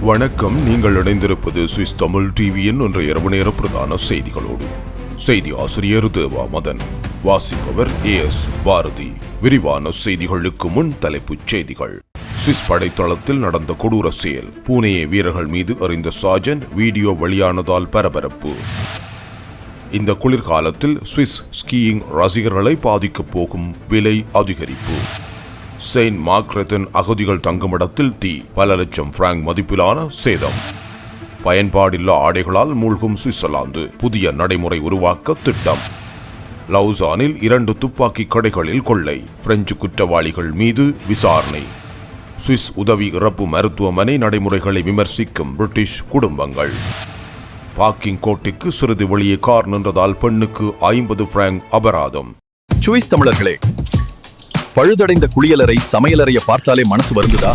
வணக்கம் நீங்கள் இணைந்திருப்பது சுவிஸ் தமிழ் டிவியின் ஒன்று இரவு நேர பிரதான செய்திகளோடு. செய்தி ஆசிரியர் தேவா மதன் வாசிப்பவர் ஏ எஸ் பாரதி. விரிவான செய்திகளுக்கு முன் தலைப்புச் செய்திகள். சுவிஸ் படைத்தளத்தில் நடந்த கொடூர செயல் பூனேய வீரர்கள் மீது அறிந்த சாஜன் வீடியோ வெளியானதால் பரபரப்பு. இந்த குளிர்காலத்தில் சுவிஸ் ஸ்கீயிங் ரசிகர்களை பாதிக்கப் போகும் விலை அதிகரிப்பு. செயின்ட் மார்க்ரெத்தன் அகதிகள் தங்குமிடத்தில் தீ பல லட்சம் பிராங்க் மதிப்பிலான சேதம். பயன்பாடில்லா ஆடைகளால் மூழ்கும் சுவிட்சர்லாந்து புதிய நடைமுறை உருவாக்க திட்டம். லவுசானில் இரண்டு துப்பாக்கி கடைகளில் கொள்ளை பிரெஞ்சு குற்றவாளிகள் மீது விசாரணை. சுவிஸ் உதவி இறப்பு மருத்துவமனை நடைமுறைகளை விமர்சிக்கும் பிரிட்டிஷ் குடும்பங்கள். பாக்கிங் கோட்டைக்கு சிறிது வெளியே கார் நின்றதால் பெண்ணுக்கு ஐம்பது பிராங்க் அபராதம். சுவிஸ் தமிழர்களே பழுதடைந்த குளியலறை சமையலறைய பார்த்தாலே மனசு வருந்துதா?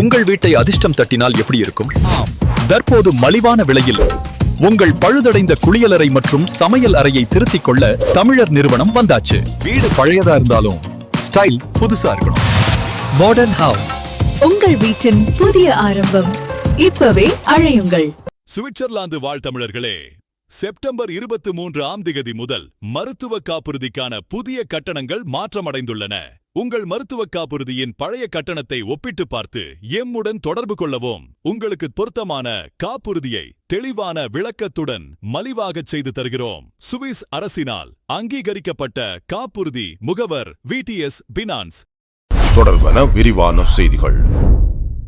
உங்கள் வீட்டை அதிர்ஷ்டம் தட்டினால் எப்படி இருக்கும்? தற்போது மலிவான விலையில் உங்கள் பழுதடைந்த குளியலறை மற்றும் சமையல் அறையை திருத்திக் கொள்ள தமிழர் நிறுவனம் வந்தாச்சு. வீடு பழையதா இருந்தாலும் ஸ்டைல் புதுசா இருக்கணும். மாடர்ன் ஹவுஸ் உங்கள் வீட்டின் புதிய ஆரம்பம் இப்பவே அழையுங்கள். சுவிட்சர்லாந்து வாழ் தமிழர்களே செப்டம்பர் இருபத்தி மூன்று ஆம் திகதி முதல் மருத்துவ காப்புறுதிக்கான புதிய கட்டணங்கள் மாற்றமடைந்துள்ளன. உங்கள் மருத்துவ காப்புறுதியின் பழைய கட்டணத்தை ஒப்பிட்டு பார்த்து எம்முடன் தொடர்பு கொள்ளவும். உங்களுக்கு பொருத்தமான காப்புறுதியை தெளிவான விளக்கத்துடன் மலிவாகச் செய்து தருகிறோம். சுவிஸ் அரசினால் அங்கீகரிக்கப்பட்ட காப்புறுதி முகவர் விடிஎஸ் பினான்ஸ். தொடர்பான விரிவான செய்திகள்.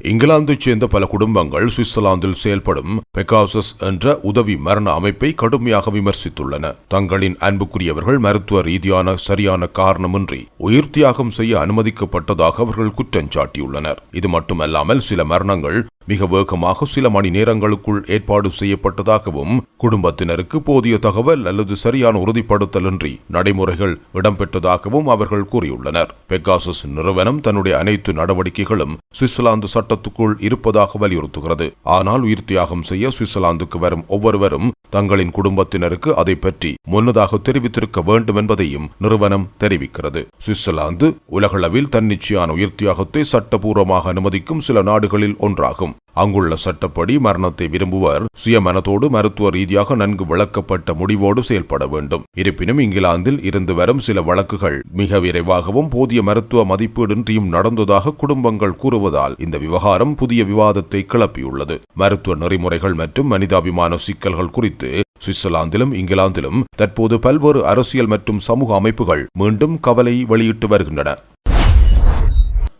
இங்கிலாந்தைச் சேர்ந்த பல குடும்பங்கள் சுவிட்சர்லாந்தில் செயல்படும் பெகாசஸ் என்ற உதவி மரண அமைப்பை கடுமையாக விமர்சித்துள்ளன. தங்களின் அன்புக்குரியவர்கள் மருத்துவ ரீதியான சரியான காரணமின்றி உயிர் தியாகம் செய்ய அனுமதிக்கப்பட்டதாக அவர்கள் குற்றம் சாட்டியுள்ளனர். இது மட்டுமல்லாமல் சில மரணங்கள் மிக வேகமாக சில மணி நேரங்களுக்குள் ஏற்பாடு செய்யப்பட்டதாகவும் குடும்பத்தினருக்கு போதிய தகவல் அல்லது சரியான உறுதிப்படுத்தலின்றி நடைமுறைகள் இடம்பெற்றதாகவும் அவர்கள் கூறியுள்ளனர். பெக்காசஸ் நிறுவனம் தன்னுடைய அனைத்து நடவடிக்கைகளும் சுவிட்சர்லாந்து சட்டத்துக்குள் இருப்பதாக வலியுறுத்துகிறது. ஆனால் உயிர் தியாகம் செய்ய சுவிட்சர்லாந்துக்கு வரும் ஒவ்வொருவரும் தங்களின் குடும்பத்தினருக்கு அதை பற்றி முன்னதாக தெரிவித்திருக்க வேண்டும் என்பதையும் நிறுவனம் தெரிவிக்கிறது. சுவிட்சர்லாந்து உலகளவில் தன்னிச்சையான உயிர் தியாகத்தை சட்டபூர்வமாக அனுமதிக்கும் சில நாடுகளில் ஒன்றாகும். அங்குள்ள சட்டப்படி மரணத்தை விரும்புவர். சுயமனத்தோடு மருத்துவ ரீதியாக நன்கு விளக்கப்பட்ட முடிவோடு செயல்பட வேண்டும். இருப்பினும் இங்கிலாந்தில் இருந்து வரும் சில வழக்குகள் மிக விரைவாகவும் போதிய மருத்துவ மதிப்பீடின்றியும் நடந்ததாக குடும்பங்கள் கூறுவதால் இந்த விவகாரம் புதிய விவாதத்தை கிளப்பியுள்ளது. மருத்துவ நெறிமுறைகள் மற்றும் மனிதாபிமான சிக்கல்கள் குறித்து சுவிட்சர்லாந்திலும் இங்கிலாந்திலும் தற்போது பல்வேறு அரசியல் மற்றும் சமூக அமைப்புகள் மீண்டும் கவலை வெளியிட்டு வருகின்றன.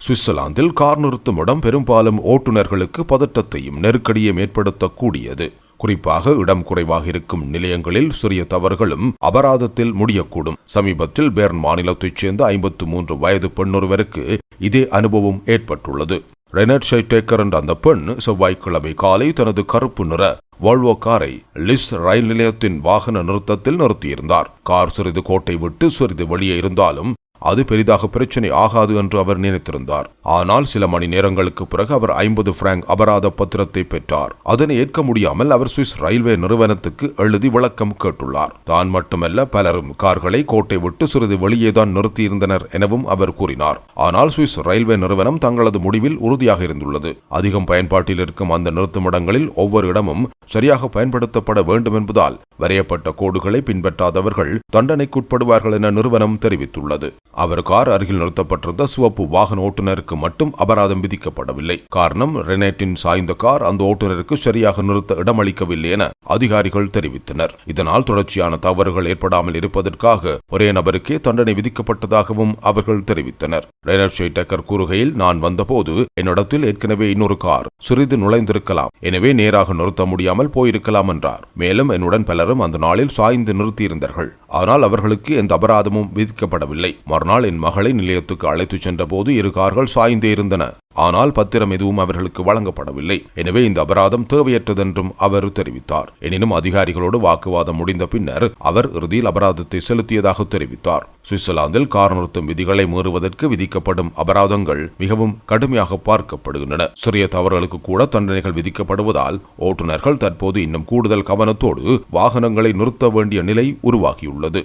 சுவிட்சர்லாந்தில் கார் நிறுத்தும் இடம் பெரும்பாலும் ஓட்டுநர்களுக்கு பதட்டத்தையும் நெருக்கடியும் ஏற்படுத்தக்கூடியது. குறிப்பாக இடம் குறைவாக இருக்கும் நிலையங்களில் சிறிய தவறுகளும் அபராதத்தில் முடியக்கூடும். சமீபத்தில் பேர்ன் மாநிலத்தைச் சேர்ந்த ஐம்பத்து மூன்று வயது பெண்ணொருவருக்கு இதே அனுபவம் ஏற்பட்டுள்ளது. ரெனட் ஷைடேக்கர் என்ற அந்த பெண் செவ்வாய்க்கிழமை காலை தனது கருப்பு நிற வால்வோ காரை லிஸ் ரயில் நிலையத்தின் வாகன நிறுத்தத்தில் நிறுத்தியிருந்தார். கார் சிறிது கோட்டை விட்டு சிறிது வெளியே இருந்தாலும் அது பெரிதாக பிரச்சனை ஆகாது என்று அவர் நினைத்திருந்தார். ஆனால் சில மணி நேரங்களுக்கு பிறகு அவர் ஐம்பது பிராங்க் அபராத பத்திரத்தை பெற்றார். அதனை ஏற்க முடியாமல் அவர் சுவிஸ் ரயில்வே நிறுவனத்துக்கு எழுதி விளக்கம் கேட்டுள்ளார். தான் மட்டுமல்ல பலரும் கார்களை கோட்டை விட்டு சிறிது வெளியேதான் நிறுத்தியிருந்தனர் எனவும் அவர் கூறினார். ஆனால் சுவிஸ் ரயில்வே நிறுவனம் தங்களது முடிவில் உறுதியாக இருந்துள்ளது. அதிகம் பயன்பாட்டில் இருக்கும் அந்த நிறுத்துமிடங்களில் ஒவ்வொரு இடமும் சரியாக பயன்படுத்தப்பட வேண்டும் என்பதால் வரையப்பட்ட கோடுகளை பின்பற்றாதவர்கள் தண்டனைக்குட்படுவார்கள் என நிறுவனம் தெரிவித்துள்ளது. அவர் கார் அருகில் நிறுத்தப்பட்டிருந்த சிவப்பு வாகன ஓட்டுநருக்கு மட்டும் அபராதம் விதிக்கப்படவில்லை. காரணம் ரெனேட்டின் சாய்ந்த கார் அந்த ஓட்டுநருக்கு சரியாக நிறுத்த இடமளிக்கவில்லை என அதிகாரிகள் தெரிவித்தனர். இதனால் தொடர்ச்சியான தவறுகள் ஏற்படாமல் இருப்பதற்காக ஒரே நபருக்கே தண்டனை விதிக்கப்பட்டதாகவும் அவர்கள் தெரிவித்தனர். ரெனர் ஷெய்டக்கர் கூறுகையில் நான் வந்தபோது என்னிடத்தில் ஏற்கனவே இன்னொரு கார் சிறிது நுழைந்திருக்கலாம். எனவே நேராக நிறுத்த முடியாமல் போயிருக்கலாம் என்றார். மேலும் என்னுடன் பலரும் அந்த நாளில் சாய்ந்து நிறுத்தியிருந்தார்கள். ஆனால் அவர்களுக்கு எந்த அபராதமும் விதிக்கப்படவில்லை. மறுநாள் என் மகளை நிலையத்துக்கு அழைத்துச் சென்றபோது இரு கார்கள் சாய்ந்தே இருந்தன. ஆனால் பத்திரம் எதுவும் அவர்களுக்கு வழங்கப்படவில்லை. எனவே இந்த அபராதம் தேவையற்றதென்றும் அவர் தெரிவித்தார். எனினும் அதிகாரிகளோடு வாக்குவாதம் முடிந்த பின்னர் அவர் இறுதியில் அபராதத்தை செலுத்தியதாக தெரிவித்தார். சுவிட்சர்லாந்தில் கார் நிறுத்தும் விதிகளை மீறுவதற்கு விதிக்கப்படும் அபராதங்கள் மிகவும் கடுமையாக பார்க்கப்படுகின்றன. சிறிய தவறுகளுக்கு கூட தண்டனைகள் விதிக்கப்படுவதால் ஓட்டுநர்கள் தற்போது இன்னும் கூடுதல் கவனத்தோடு வாகனங்களை நிறுத்த வேண்டிய நிலை உருவாகியுள்ளது.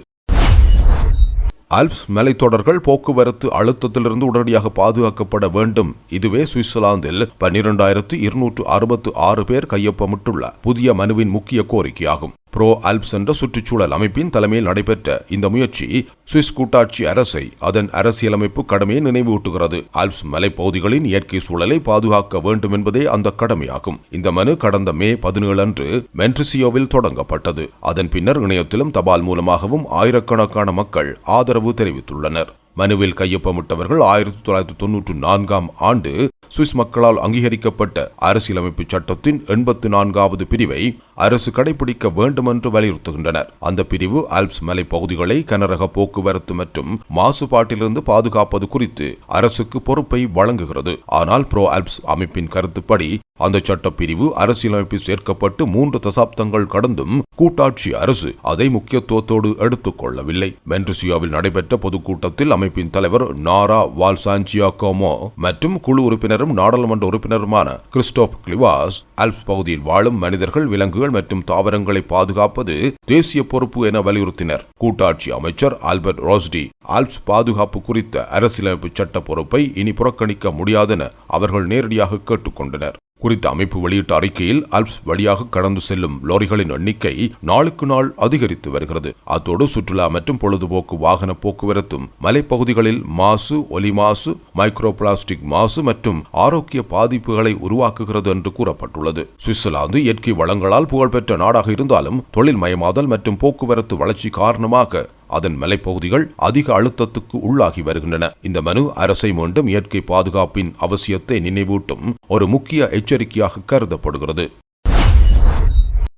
ஆல்ப்ஸ் மலைத்தொடர்கள் போக்குவரத்து அழுத்தத்திலிருந்து உடனடியாக பாதுகாக்கப்பட வேண்டும். இதுவே சுவிட்சர்லாந்தில் பன்னிரண்டாயிரத்து இருநூற்று அறுபத்து ஆறு பேர் கையொப்பமிட்டுள்ள புதிய மனுவின் முக்கிய கோரிக்கையாகும். ப்ரோ ஆல்ப்ஸ் என்ற சுற்றுச்சூழல் அமைப்பின் தலைமையில் நடைபெற்ற இந்த முயற்சி சுவிஸ் கூட்டாட்சி அரசை அதன் அரசியலமைப்பு கடமையை நினைவூட்டுகிறது. ஆல்ப்ஸ் மலைப்பகுதிகளின் இயற்கை சூழலை பாதுகாக்க வேண்டும் என்பதே அந்த கடமையாகும். இந்த மனு கடந்த மே பதினேழு அன்று மென்ட்ரிசியோவில் தொடங்கப்பட்டது. அதன் பின்னர் இணையத்திலும் தபால் மூலமாகவும் ஆயிரக்கணக்கான மக்கள் ஆதரவு தெரிவித்துள்ளனர். மனுவில் கையொப்பமிட்டவர்கள் ஆயிரத்தி தொள்ளாயிரத்தி தொன்னூற்று நான்காம் ஆண்டு சுவிஸ் மக்களால் அங்கீகரிக்கப்பட்ட அரசியலமைப்பு சட்டத்தின் எண்பத்தி நான்காவது பிரிவை அரசு கடைபிடிக்க வேண்டும் என்று வலியுறுத்துகின்றனர். அந்த பிரிவு ஆல்ப்ஸ் மலை பகுதிகளை கனரக போக்குவரத்து மற்றும் மாசுபாட்டிலிருந்து பாதுகாப்பது குறித்து அரசுக்கு பொறுப்பை வழங்குகிறது. ஆனால் ப்ரோ ஆல்ப்ஸ் அமைப்பின் கருத்துப்படி அந்த சட்டப்பிரிவு அரசியலமைப்பில் சேர்க்கப்பட்டு மூன்று தசாப்தங்கள் கடந்தும் கூட்டாட்சி அரசு அதை முக்கியத்துவத்தோடு எடுத்துக் கொள்ளவில்லை. மென்ட்ரிசியோவில் நடைபெற்ற பொதுக்கூட்டத்தில் அமைப்பின் தலைவர் நாரா வால்சாஞ்சியாகோமோ மற்றும் குழு உறுப்பினர் மற்றும் நாடாளுமன்ற உறுப்பினருமான கிறிஸ்டோப் கிளிவாஸ் ஆல்ப்ஸ் பகுதியில் வாழும் மனிதர்கள் விலங்குகள் மற்றும் தாவரங்களை பாதுகாப்பது தேசிய பொறுப்பு என வலியுறுத்தினர். கூட்டாட்சி அமைச்சர் ஆல்பர்ட் ரோஸ்டி ஆல்ப்ஸ் பாதுகாப்பு குறித்த அரசியலமைப்பு சட்ட பொறுப்பை இனி புறக்கணிக்க முடியாதென அவர்கள் நேரடியாக கேட்டுக்கொண்டனர் குறித்த அமைப்பு வெளியிட்ட அறிக்கையில் அல்ப்ஸ் வழியாக கடந்து செல்லும் லாரிகளின் எண்ணிக்கை நாளுக்கு நாள் அதிகரித்து வருகிறது. அத்தோடு சுற்றுலா மற்றும் பொழுதுபோக்கு வாகன போக்குவரத்தும் மலைப்பகுதிகளில் மாசு ஒலி மாசு மைக்ரோ பிளாஸ்டிக் மாசு மற்றும் ஆரோக்கிய பாதிப்புகளை உருவாக்குகிறது என்று கூறப்பட்டுள்ளது. சுவிட்சர்லாந்து இயற்கை வளங்களால் புகழ்பெற்ற நாடாக இருந்தாலும் தொழில் மயமாதல் மற்றும் போக்குவரத்து வளர்ச்சி காரணமாக அதன் மலைப்பகுதிகள் அதிக அழுத்தத்துக்கு உள்ளாகி வருகின்றன. இந்த மனு அரசை மீண்டும் இயற்கை பாதுகாப்பின் அவசியத்தை நினைவூட்டும் ஒரு முக்கிய எச்சரிக்கையாக கருதப்படுகிறது.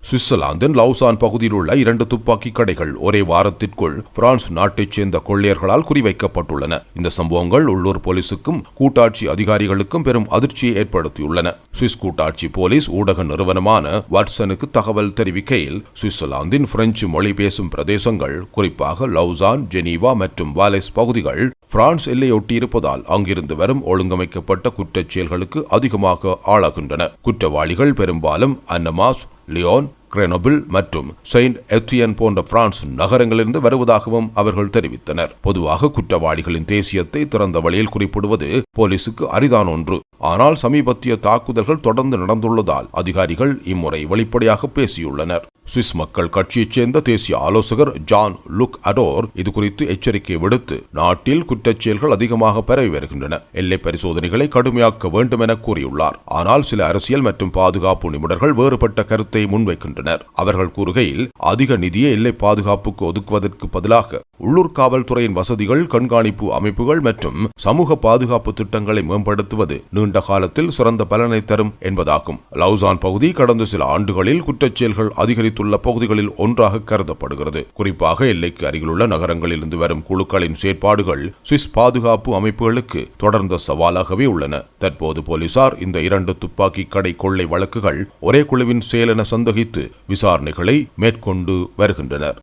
சுவிட்சர்லாந்தின் லவுசான் பகுதியில் உள்ள இரண்டு துப்பாக்கி கடைகள் ஒரே வாரத்திற்குள் பிரான்ஸ் நாட்டைச் சேர்ந்த கொள்ளையர்களால் குறிவைக்கப்பட்டுள்ளன. இந்த சம்பவங்கள் உள்ளூர் போலீசுக்கும் கூட்டாட்சி அதிகாரிகளுக்கும் பெரும் அதிர்ச்சியை ஏற்படுத்தியுள்ளன. சுவிஸ் கூட்டாட்சி போலீஸ் ஊடக நிறுவனமான வாட்சனுக்கு தகவல் தெரிவிக்கையில் சுவிட்சர்லாந்தின் பிரெஞ்சு மொழி பேசும் பிரதேசங்கள் குறிப்பாக லவுசான் ஜெனீவா மற்றும் வாலேஸ் பகுதிகள் பிரான்ஸ் எல்லையொட்டியிருப்பதால் அங்கிருந்து வரும் ஒழுங்கமைக்கப்பட்ட குற்றச் செயல்களுக்கு அதிகமாக ஆளாகின்றன. குற்றவாளிகள் பெரும்பாலும் அன்னமாஸ் லியோன் கிரெனோபிள் மற்றும் செயின்ட் எத்தியன் போன்ற பிரான்ஸ் நகரங்களிலிருந்து வருவதாகவும் அவர்கள் தெரிவித்தனர். பொதுவாக குற்றவாளிகளின் தேசியத்தை திறந்த வழியில் குறிப்பிடுவது போலீசுக்கு அரிதான ஒன்று. ஆனால் சமீபத்திய தாக்குதல்கள் தொடர்ந்து நடந்துள்ளதால் அதிகாரிகள் இம்முறை வெளிப்படையாக பேசியுள்ளனர். சுவிஸ் மக்கள் கட்சியைச் சேர்ந்த தேசிய ஆலோசகர் ஜான் லுக் அடோர் இது குறித்து எச்சரிக்கை விடுத்து நாட்டில் குற்றச் செயல்கள் அதிகமாக பரவி வருகின்றன. எல்லை பரிசோதனைகளை கடுமையாக்க வேண்டும் என கூறியுள்ளார். ஆனால் சில அரசியல் மற்றும் பாதுகாப்பு நிபுணர்கள் வேறுபட்ட கருத்தை முன்வைக்கின்றனர். அவர்கள் கூறுகையில் அதிக நிதியை எல்லை பாதுகாப்புக்கு ஒதுக்குவதற்கு பதிலாக உள்ளூர் காவல்துறையின் வசதிகள் கண்காணிப்பு அமைப்புகள் மற்றும் சமூக பாதுகாப்பு திட்டங்களை மேம்படுத்துவது நீண்ட காலத்தில் சிறந்த பலனை தரும் என்பதாகும். லவுசான் பகுதி கடந்த சில ஆண்டுகளில் குற்றச்செயல்கள் அதிகரித்துள்ள பகுதிகளில் ஒன்றாக கருதப்படுகிறது. குறிப்பாக எல்லைக்கு அருகிலுள்ள நகரங்களில் இருந்து வரும் குழுக்களின் செயற்பாடுகள் சுவிஸ் பாதுகாப்பு அமைப்புகளுக்கு தொடர்ந்த சவாலாகவே உள்ளன. தற்போது போலீசார் இந்த இரண்டு துப்பாக்கி கடை கொள்ளை வழக்குகள் ஒரே குழுவின் செயலென சந்தேகித்து விசாரணைகளை மேற்கொண்டு வருகின்றனர்.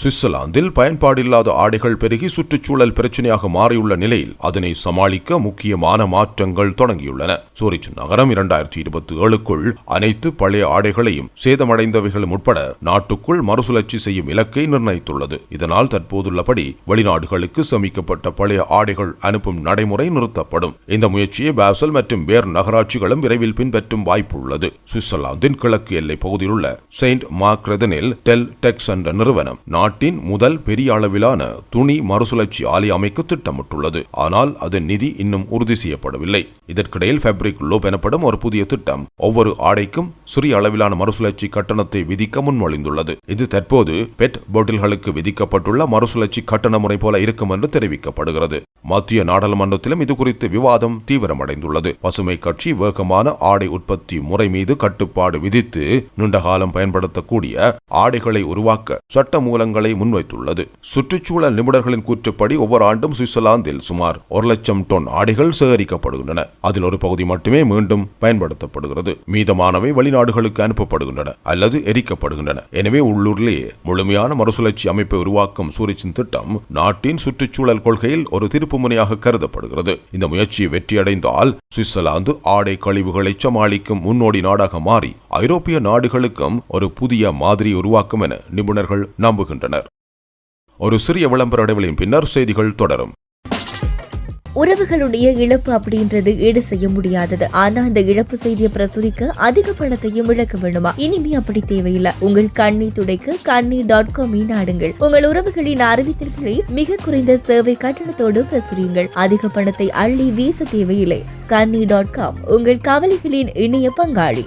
சுவிட்சர்லாந்தில் பயன்பாடில்லாத ஆடைகள் பெருகி சுற்றுச்சூழல் பிரச்சனையாக மாறியுள்ள நிலையில் அதனை சமாளிக்க முக்கியமான மாற்றங்கள் தொடங்கியுள்ளன. சூரிச் நகரம் இரண்டாயிரத்தி இருபத்தி ஏழுக்குள் அனைத்து பழைய ஆடைகளையும் சேதமடைந்தவைகளும் உட்பட நாட்டுக்குள் மறுசுழற்சி செய்யும் இலக்கை நிர்ணயித்துள்ளது. இதனால் தற்போதுள்ளபடி வெளிநாடுகளுக்கு சமிக்கப்பட்ட பழைய ஆடைகள் அனுப்பும் நடைமுறை நிறுத்தப்படும். இந்த முயற்சியை பாசல் மற்றும் வேர் நகராட்சிகளும் விரைவில் பின்பற்றும் வாய்ப்பு உள்ளது. சுவிட்சர்லாந்தின் கிழக்கு எல்லை பகுதியில் உள்ள செயின்ட் மார்க்ரெதனில் டெல் டெக்ஸ் என்ற நிறுவனம் நாட்டின் முதல் பெரிய அளவிலான துணி மறுசுழற்சி ஆலை அமைக்க திட்டமிட்டுள்ளது. ஆனால் அதன் நிதி இன்னும் உறுதி செய்யப்படவில்லை. இதற்கிடையில் ஃபேப்ரிக் லோப் எனப்படும் ஒரு புதிய திட்டம் ஒவ்வொரு ஆடைக்கும் சிறிய அளவிலான மறுசுழற்சி கட்டணத்தை விதிக்க முன்மொழிந்துள்ளது. இது தற்போது பெட் பாட்டில்களுக்கு விதிக்கப்பட்டுள்ள மறுசுழற்சி கட்டண முறை போல இருக்கும் என்று தெரிவிக்கப்படுகிறது. மத்திய நாடாளுமன்றத்திலும் இது குறித்து விவாதம் தீவிரமடைந்துள்ளது. பசுமை கட்சி வேகமான ஆடை உற்பத்தி முறை மீது கட்டுப்பாடு விதித்து நீண்ட காலம் பயன்படுத்தக்கூடிய ஆடைகளை உருவாக்க சட்ட மூலங்கள் முன்வைத்துள்ளது. சுற்றுச்சூழல் நிபுணர்களின் கூற்றுப்படி ஒவ்வொரு ஆண்டும் சுவிட்சர்லாந்தில் சுமார் ஒரு லட்சம் டன் ஆடைகள் சேகரிக்கப்படுகின்றன. அதில் ஒரு பகுதி மட்டுமே மீண்டும் பயன்படுத்தப்படுகிறது. மீதமானவை வெளிநாடுகளுக்கு அனுப்பப்படுகின்றன அல்லது எரிக்கப்படுகின்றன. எனவே உள்ளூரிலேயே முழுமையான மறுசுழற்சி அமைப்பை உருவாக்கும் சூரிச்சின் திட்டம் நாட்டின் சுற்றுச்சூழல் கொள்கையில் ஒரு திருப்புமுனையாக கருதப்படுகிறது. இந்த முயற்சி வெற்றியடைந்தால் சுவிட்சர்லாந்து ஆடை கழிவுகளை சமாளிக்கும் முன்னோடி நாடாக மாறி ஐரோப்பிய நாடுகளுக்கும் ஒரு புதிய மாதிரி உருவாக்கும் என நிபுணர்கள் நம்புகின்றனர். ஒரு சிறிய விளம்பர இடைவெளியின் பின்னர் செய்திகள் தொடரும். உறவுகளுடைய இழப்பு அப்படின்றது ஈடு செய்ய முடியாதது. ஆனா அந்த இழப்பு செய்தியை பிரசுரிக்க அதிக பணத்தையும் இழக்க வேண்டுமா? இனிமே அப்படி தேவையில்லை. உங்கள் கண்ணை துடைக்க கண்ணி டாட் காம் நாடுங்கள் உங்கள் உறவுகளின் அறிவித்தல்களை மிக குறைந்த சேவை கட்டணத்தோடு பிரசுரியுங்கள். அதிக பணத்தை அள்ளி வீச தேவையில்லை. கண்ணி டாட் காம் உங்கள் கவலைகளின் இணைய பங்காளி.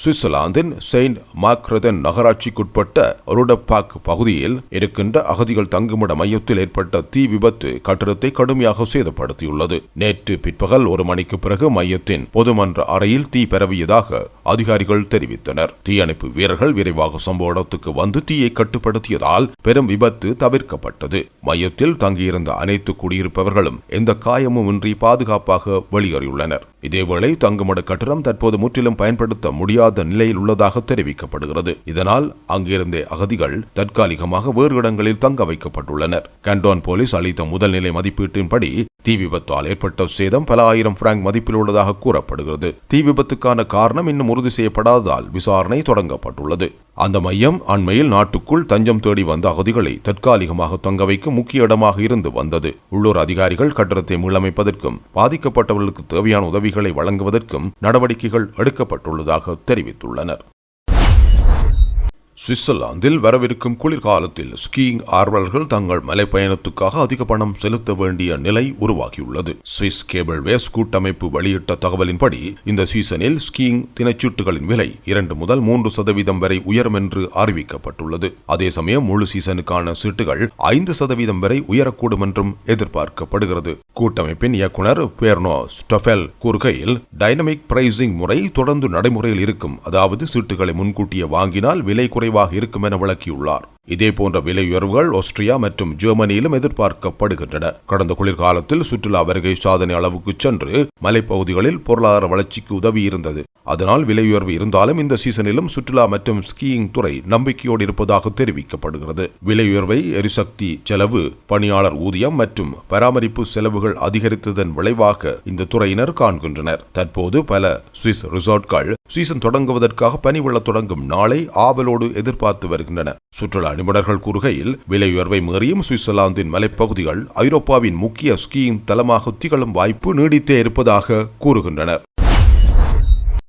சுவிட்சர்லாந்தின் செயின்ட் மாக்ரதன் நகராட்சிக்குட்பட்ட ருடப்பாக் பகுதியில் இருக்கின்ற அகதிகள் தங்குமிட மையத்தில் ஏற்பட்ட தீ விபத்து கட்டிடத்தை கடுமையாக சேதப்படுத்தியுள்ளது. நேற்று பிற்பகல் ஒரு மணிக்கு பிறகு மையத்தின் பொதுமன்ற அறையில் தீ பரவியதாக அதிகாரிகள் தெரிவித்தனர். தீயணைப்பு வீரர்கள் விரைவாக சம்பவ இடத்துக்கு வந்து தீயை கட்டுப்படுத்தியதால் பெரும் விபத்து தவிர்க்கப்பட்டது. மையத்தில் தங்கியிருந்த அனைத்து குடியிருப்பவர்களும் எந்த காயமும் இன்றி பாதுகாப்பாக வெளியேறியுள்ளனர். இதேவேளை தங்குமிட கட்டடம் தற்போது முற்றிலும் பயன்படுத்த முடியாத நிலையில் உள்ளதாக தெரிவிக்கப்படுகிறது. இதனால் அங்கிருந்த அகதிகள் தற்காலிகமாக வேறு இடங்களில் தங்க வைக்கப்பட்டுள்ளனர். கண்டோன் போலீஸ் அளித்த முதல்நிலை மதிப்பீட்டின்படி தீ விபத்தால் ஏற்பட்ட சேதம் பல ஆயிரம் பிராங்க் மதிப்பில் உள்ளதாக கூறப்படுகிறது. தீ விபத்துக்கான காரணம் இன்னும் உறுதி செய்யப்படாததால் விசாரணை தொடங்கப்பட்டுள்ளது. அந்த மையம் அண்மையில் நாட்டுக்குள் தஞ்சம் தேடி வந்த அகதிகளை தற்காலிகமாக தங்க வைக்க முக்கிய இடமாக இருந்து வந்தது. உள்ளூர் அதிகாரிகள் கட்டடத்தை மீளமைப்பதற்கும் பாதிக்கப்பட்டவர்களுக்கு தேவையான உதவிகளை வழங்குவதற்கும் நடவடிக்கைகள் எடுக்கப்பட்டுள்ளதாக தெரிவித்துள்ளனர். சுவிட்சர்லாந்தில் வரவிருக்கும் குளிர்காலத்தில் ஸ்கீயிங் ஆர்வலர்கள் தங்கள் மலைப்பயணத்துக்காக அதிக பணம் செலுத்த வேண்டிய நிலை உருவாகியுள்ளது. சுவிஸ் கேபிள் வேஸ் கூட்டமைப்பு வெளியிட்ட தகவலின்படி இந்த சீசனில் ஸ்கீயிங் தினச்சீட்டுகளின் விலை இரண்டு முதல் மூன்று சதவீதம் வரை உயரும் என்று அறிவிக்கப்பட்டுள்ளது. அதே சமயம் முழு சீசனுக்கான சீட்டுகள் ஐந்து சதவீதம் வரை உயரக்கூடும் என்றும் எதிர்பார்க்கப்படுகிறது. கூட்டமைப்பின் இயக்குனர் பேர்னோ ஸ்டஃபெல் கூறுகையில் டைனமிக் பிரைசிங் முறை தொடர்ந்து நடைமுறையில் இருக்கும். அதாவது சீட்டுகளை முன்கூட்டியே வாங்கினால் விலை குறை குறைவாக இருக்கும் என விளக்கியுள்ளார். இதே போன்ற விலை உயர்வுகள் ஆஸ்திரியா மற்றும் ஜெர்மனியிலும் எதிர்பார்க்கப்படுகின்றன. கடந்த குளிர்காலத்தில் சுற்றுலா வருகை சாதனை அளவுக்கு சென்று மலைப்பகுதிகளில் பொருளாதார வளர்ச்சிக்கு உதவி இருந்தது அதனால் விலை உயர்வு இருந்தாலும் இந்த சீசனிலும் சுற்றுலா மற்றும் ஸ்கீயிங் துறை நம்பிக்கையோடு இருப்பதாக தெரிவிக்கப்படுகிறது. விலை உயர்வை எரிசக்தி செலவு பணியாளர் ஊதியம் மற்றும் பராமரிப்பு செலவுகள் அதிகரித்ததன் விளைவாக இந்த துறையினர் காண்கின்றனர். தற்போது பல சுவிஸ் ரிசார்ட்கள் சீசன் தொடங்குவதற்காக பணி உள்ள தொடங்கும் நாளை ஆவலோடு எதிர்பார்த்து வருகின்றன. சுற்றுலா நிபுணர்கள் கூறுகையில் விலை உயர்வை மீறியும் சுவிட்சர்லாந்தின் மலைப்பகுதிகள் ஐரோப்பாவின் முக்கிய ஸ்கீயிங் தளமாக திகழும் வாய்ப்பு நீடித்தே இருப்பதாக கூறுகின்றனர்.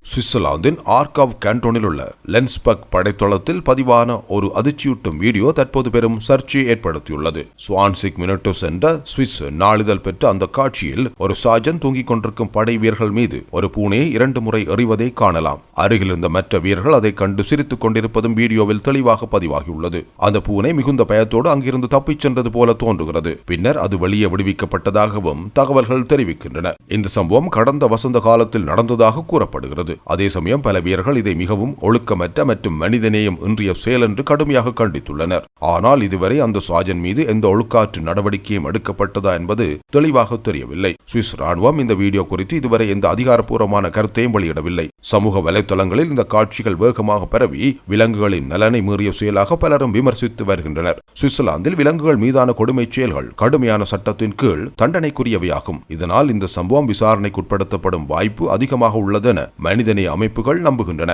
சுவிட்சர்லாந்தின் ஆர்காவ் கேண்டோனில் உள்ள லென்ஸ்பக் படைத்தளத்தில் பதிவான ஒரு அதிர்ச்சியூட்டும் வீடியோ தற்போது பெரும் சர்ச்சையை ஏற்படுத்தியுள்ளது. சுவான்சிக் மினிட்டோஸ் என்ற சுவிஸ் நாளிதழ் பெற்ற அந்த காட்சியில் ஒரு சாஜன் தூங்கிக் கொண்டிருக்கும் படை வீரர்கள் மீது ஒரு பூனையை இரண்டு முறை எறிவதை காணலாம். அருகில் இருந்த மற்ற வீரர்கள் அதை கண்டு சிரித்துக் கொண்டிருப்பதும் வீடியோவில் தெளிவாக பதிவாகியுள்ளது. அந்த பூனை மிகுந்த பயத்தோடு அங்கிருந்து தப்பிச் சென்றது போல தோன்றுகிறது. பின்னர் அது வெளியே விடுவிக்கப்பட்டதாகவும் தகவல்கள் தெரிவிக்கின்றன. இந்த சம்பவம் கடந்த வசந்த காலத்தில் நடந்ததாக கூறப்படுகிறது. இருந்தது அதே சமயம் பல வீரர்கள் இதை மிகவும் ஒழுக்கமற்ற மற்றும் மனிதநேயம் இன்றிய செயல் என்று கடுமையாக கண்டித்துள்ளனர். ஆனால் இதுவரை அந்த சாஜன் மீது எந்த ஒழுக்காற்று நடவடிக்கையும் எடுக்கப்பட்டதா என்பது தெளிவாக தெரியவில்லை. சுவிஸ் ராணுவம் இந்த வீடியோ குறித்து இதுவரை எந்த அதிகாரப்பூர்வமான கருத்தையும் வெளியிடவில்லை. சமூக வலைதளங்களில் இந்த காட்சிகள் வேகமாக பரவி விலங்குகளின் நலனை மீறிய செயலாக பலரும் விமர்சித்து வருகின்றனர். சுவிட்சர்லாந்தில் விலங்குகள் மீதான கொடுமைச் செயல்கள் கடுமையான சட்டத்தின் கீழ் தண்டனைக்குரியவையாகும். இதனால் இந்த சம்பவம் விசாரணைக்குட்படுத்தப்படும் வாய்ப்பு அதிகமாக உள்ளதென மனித மனிதநேய அமைப்புகள் நம்புகின்றன.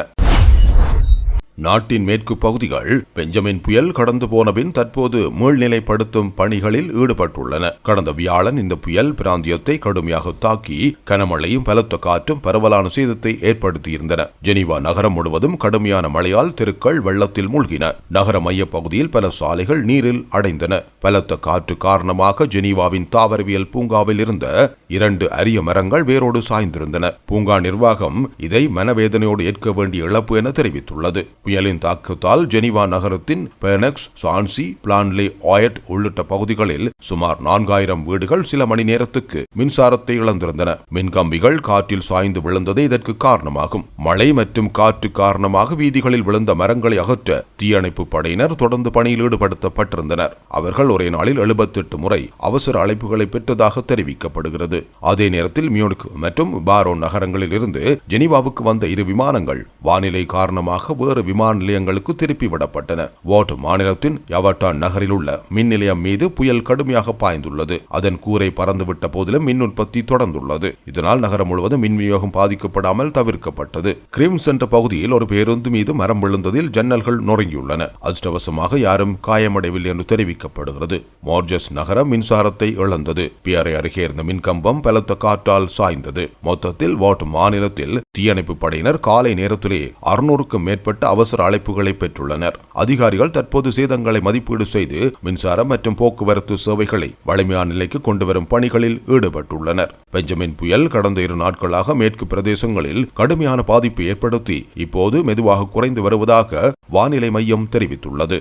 நாட்டின் மேற்கு பகுதிகள் பெஞ்சமின் புயல் கடந்து போனபின் தற்போது மீள்நிலைப்படுத்தும் பணிகளில் ஈடுபட்டுள்ளன. கடந்த வியாழன் இந்த புயல் பிராந்தியத்தை கடுமையாக தாக்கி கனமழையும் பலத்த காற்றும் பரவலான சேதத்தை ஏற்படுத்தியிருந்தன. ஜெனீவா நகரம் முழுவதும் கடுமையான மழையால் தெருக்கள் வெள்ளத்தில் மூழ்கின. நகர மைய பகுதியில் பல சாலைகள் நீரில் அடைந்தன. பலத்த காற்று காரணமாக ஜெனீவாவின் தாவரவியல் பூங்காவில் இருந்த இரண்டு அரிய மரங்கள் வேரோடு சாய்ந்திருந்தன. பூங்கா நிர்வாகம் இதை மனவேதனையோடு ஏற்க வேண்டிய இழப்பு என தெரிவித்துள்ளது. புயலின் தாக்கத்தால் ஜெனிவா நகரத்தின் பெனக்ஸ் சான்சி பிளான்லே ஆயட் உள்ளிட்ட பகுதிகளில் சுமார் நான்காயிரம் வீடுகள் சில மணி நேரத்துக்கு மின்சாரத்தை இழந்திருந்தன. மின்கம்பிகள் காற்றில் சாய்ந்து விழுந்ததே இதற்கு காரணமாகும். மழை மற்றும் காற்று காரணமாக வீதிகளில் விழுந்த மரங்களை அகற்ற தீயணைப்பு படையினர் தொடர்ந்து பணியில் ஈடுபடுத்தப்பட்டிருந்தனர். அவர்கள் ஒரே நாளில் எழுபத்தெட்டு முறை அவசர அழைப்புகளை பெற்றதாக தெரிவிக்கப்படுகிறது. அதே நேரத்தில் மியூனிக் மற்றும் பாரோ நகரங்களில் இருந்து ஜெனிவாவுக்கு வந்த இரு விமானங்கள் வானிலை காரணமாக வேறு விமான நிலையங்களுக்கு திருப்பி விடப்பட்டன. வாட் மாநிலத்தின் யவட்டான் நகரில் உள்ள மின் நிலையம் மீது புயல் கடுமையாக பாய்ந்துள்ளது. அதன் கூரை பறந்துவிட்ட போதிலும் மின் உற்பத்தி தொடர்ந்துள்ளது. இதனால் நகரம் முழுவதும் மின் விநியோகம் பாதிக்கப்படாமல் தவிர்க்கப்பட்டது. கிரீம் என்ற பகுதியில் ஒரு பேருந்து மீது மரம் விழுந்ததில் ஜன்னல்கள் நொறுங்கியுள்ளன. அதிர்ஷ்டவசமாக யாரும் காயமடையவில்லை என்று தெரிவிக்கப்படுகிறது. மோர்ஜஸ் நகரம் மின்சாரத்தை இழந்தது. பியரை அருகே இருந்த மின்கம்பம் பலத்த காற்றால் சாய்ந்தது. மொத்தத்தில் வாட் மாநிலத்தில் தீயணைப்பு படையினர் காலை நேரத்திலே அறுநூறுக்கும் மேற்பட்ட அவசர அவசர அழைப்புகளை பெற்றுள்ளனர். அதிகாரிகள் தற்போது சேதங்களை மதிப்பீடு செய்து மின்சாரம் மற்றும் போக்குவரத்து சேவைகளை வலிமையான நிலைக்கு கொண்டுவரும் பணிகளில் ஈடுபட்டுள்ளனர். பெஞ்சமின் புயல் கடந்த இரு நாட்களாக மேற்கு பிரதேசங்களில் கடுமையான பாதிப்பு ஏற்படுத்தி இப்போது மெதுவாக குறைந்து வருவதாக வானிலை மையம் தெரிவித்துள்ளது.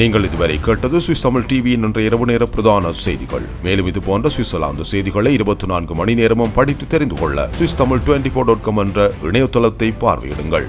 நீங்கள் இதுவரை கேட்டது சுவிஸ் தமிழ் டிவியின் இன்றைய இரவு நேர பிரதான செய்திகள். மேலும் இது போன்ற சுவிட்சர்லாந்து செய்திகளை இருபத்தி நான்கு மணி நேரமும் படித்து தெரிந்து கொள்ள Swiss Tamil twenty four dot com என்ற இணையதளத்தை பார்வையிடுங்கள்.